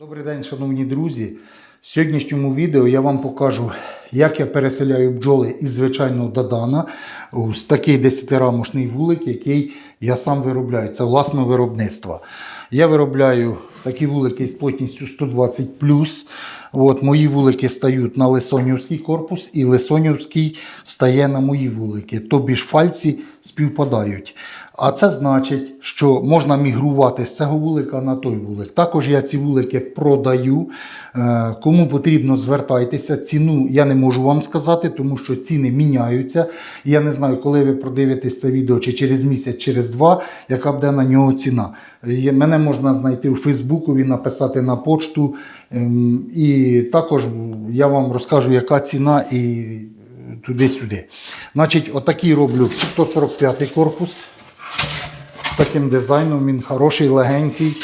Добрий день, шановні друзі. В сьогоднішньому відео я вам покажу, як я переселяю бджоли із звичайного дадана з такий 10-рамошний вулик, який я сам виробляю. Це власного виробництва. Я виробляю такі вулики з плотністю 120 От, мої вулики стають на лисонівський корпус, і лисонівський стає на мої вулики. Тобі ж фальці співпадають. А це значить, що можна мігрувати з цього вулика на той вулик. Також я ці вулики продаю. Е, Кому потрібно, звертайтеся. Ціну я не можу вам сказати, тому що ціни міняються. Я не знаю, коли ви продивитесь це відео, чи через місяць, через два, яка буде на нього ціна. Мене можна знайти у Фейсбукові, написати на почту. ем, І також я вам розкажу, яка ціна і туди-сюди. Значить, отакий роблю 145 корпус з таким дизайном, він хороший, легенький.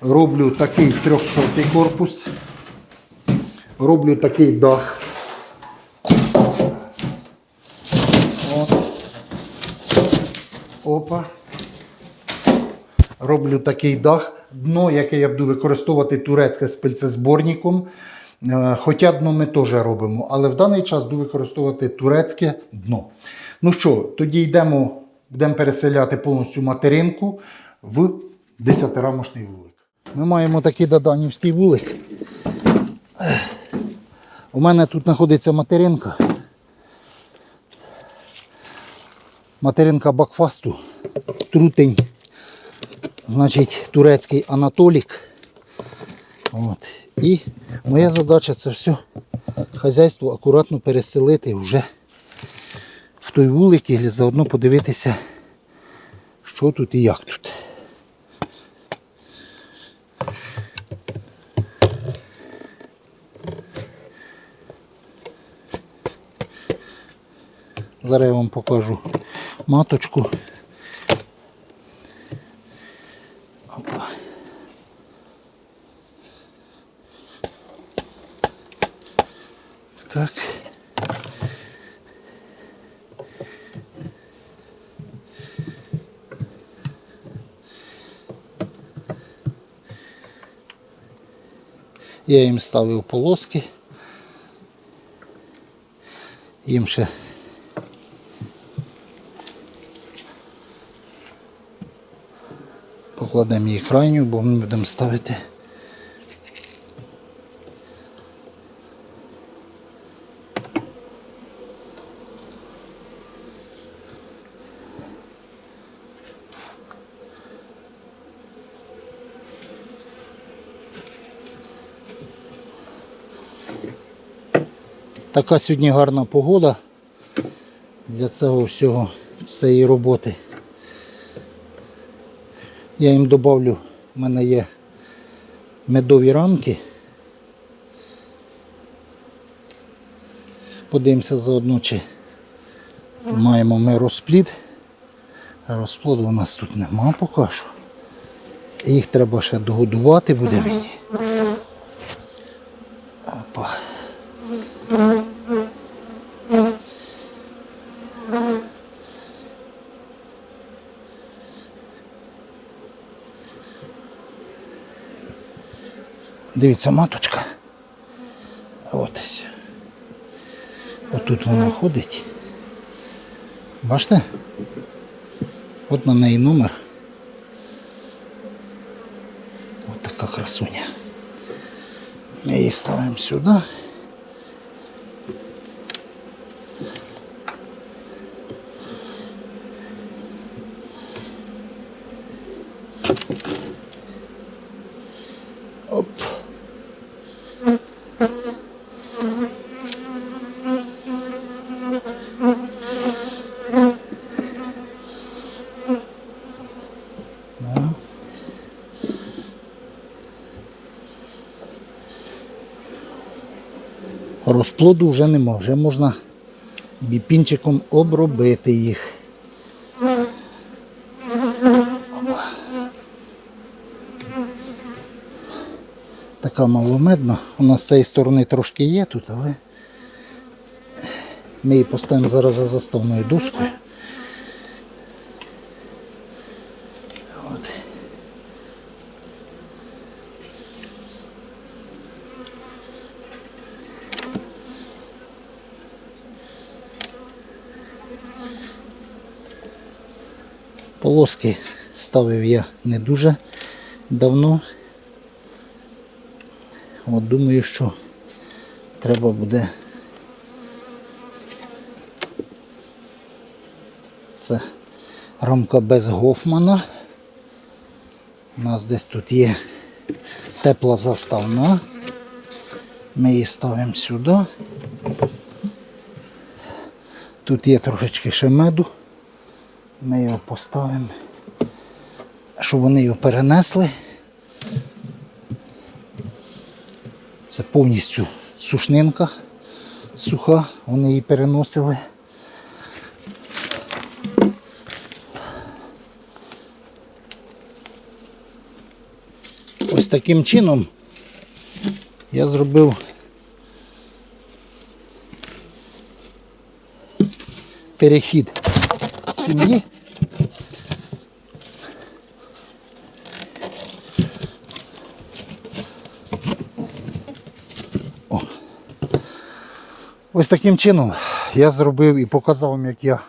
Роблю такий 300 корпус. Роблю такий дах. От. Опа. Роблю такий дах. Дно, яке я буду використовувати турецьке з пильцезборником. Е, Хоча дно ми теж робимо, але в даний час буду використовувати турецьке дно. Ну що, тоді йдемо, будемо переселяти повністю материнку в 10-рамошний вулик. Ми маємо такий доданівський вулик. У мене тут знаходиться материнка. Материнка Бакфасту. Трутень. Значить, турецький Анатолік. От. І моя задача це все хазяйство акуратно переселити вже в той вулик і заодно подивитися, що тут і як тут. Зараз я вам покажу маточку. Опа. Так. Я їм ставив полоски. Їм ще покладемо її крайню, бо ми будемо ставити. Така сьогодні гарна погода для цього всього, цієї роботи. Я їм додавлю, в мене є медові рамки. Подивимося заодно, чи маємо ми розплід. Розплоду у нас тут нема поки що. Їх треба ще догодувати буде мені. Опа. Дивіться, маточка. От. Отут вона ходить. Бачите? От на неї номер. От така красуня. Ми її ставимо сюди. Оп. Розплоду вже нема, вже можна біпінчиком обробити їх. Така маломедна. У нас з цієї сторони трошки є тут, але ми її поставимо зараз за заставною доскою. Полоски ставив я не дуже давно. От думаю, що треба буде. Це рамка без Гофмана. У нас десь тут є тепла заставна. Ми її ставимо сюди. Тут є трошечки ще меду. Ми його поставимо, щоб вони його перенесли. Це повністю сушнинка суха, вони її переносили. Ось таким чином я зробив перехід сім'ї. Ось таким чином я зробив і показав вам, як я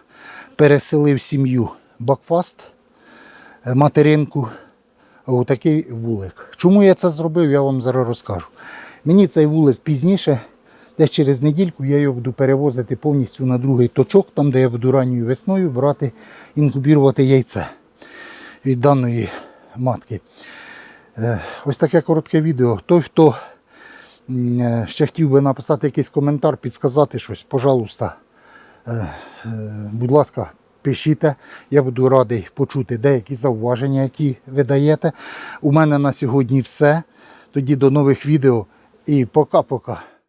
переселив сім'ю Бакфаст, е, материнку, у такий вулик. Чому я це зробив, я вам зараз розкажу. Мені цей вулик пізніше, десь через недільку, я його буду перевозити повністю на другий точок, там, де я буду ранньою весною брати, інкубірувати яйце від даної матки. Е, Ось таке коротке відео. Той, хто е, ще хотів би написати якийсь коментар, підсказати щось, пожалуйста, е, будь ласка, пишіть. Я буду радий почути деякі зауваження, які ви даєте. У мене на сьогодні все. Тоді до нових відео і пока-пока.